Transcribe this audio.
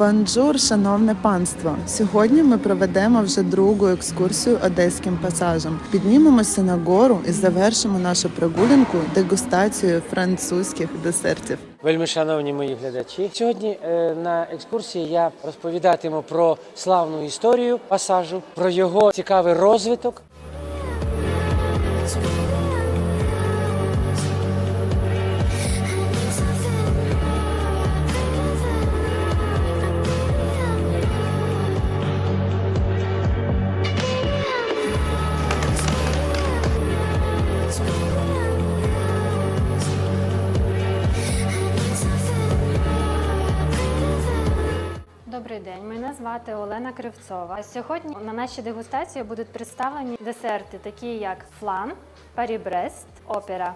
Бонжур, шановне панство! Сьогодні ми проведемо вже другу екскурсію одеським пасажем. Піднімемося на гору і завершимо нашу прогулянку дегустацією французьких десертів. Вельми шановні мої глядачі. Сьогодні е, на екскурсії я розповідатиму про славну історію пасажу, про його цікавий розвиток. Добрий день, мене звати Олена Кривцова. Сьогодні на нашій дегустації будуть представлені десерти, такі як флан, парібрест, опера.